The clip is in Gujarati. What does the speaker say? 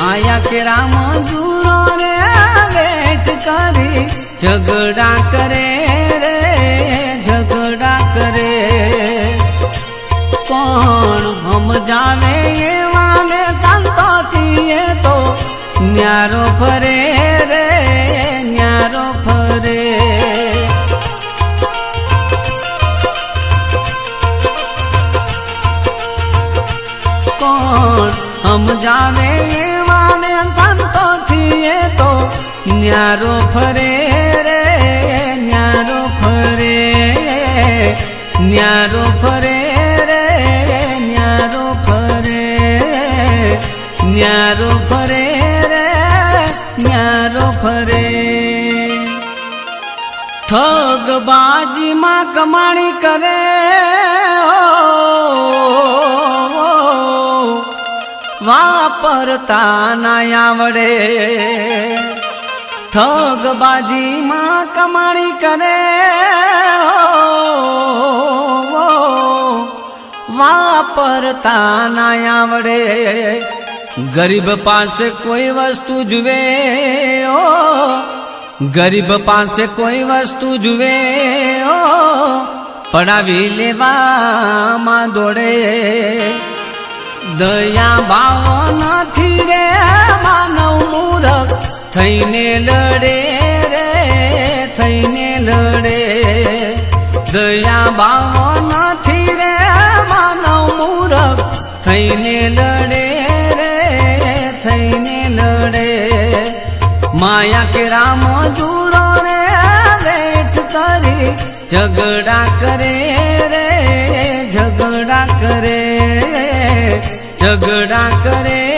માયા કે રામ દૂરો રે, વેટ કરી, ઝઘડા કરે રે, ઝઘડા કરે. કોણ સમજાવે એવા ને સંતો છીએ તો ન્યારો ફરે સમજાવે એવા ને સંતોષી એ તો ન્યારો ફરે રે, ન્યારો ફરે. ન્યારો ફરે રે, ન્યારો ફરે. ન્યારો ફરે રે, ન્યારો ફરે. ઠગ બાજીમાં કમાણી કરે વાપરતા ના આવડે. ઠગ બાજીમાં કમાણી કરે. વાપરતા ના આવડે. ગરીબ પાસે કોઈ વસ્તુ જુએ. ઓ, ગરીબ પાસે કોઈ વસ્તુ જુએ. ઓ, પડાવી લેવામાં દોડે. દયા ભાવ નથી રે, માનવ મૂરખ. થઈને લડે રે, થઈને લડે. દયા ભાવ નથી રે, માનવ મૂરખ. થઈને લડે રે, થઈને લડે. માયા કે રામ જુરો રે, વેઠ કરી, ઝઘડા કરે રે. ઝઘડા કરે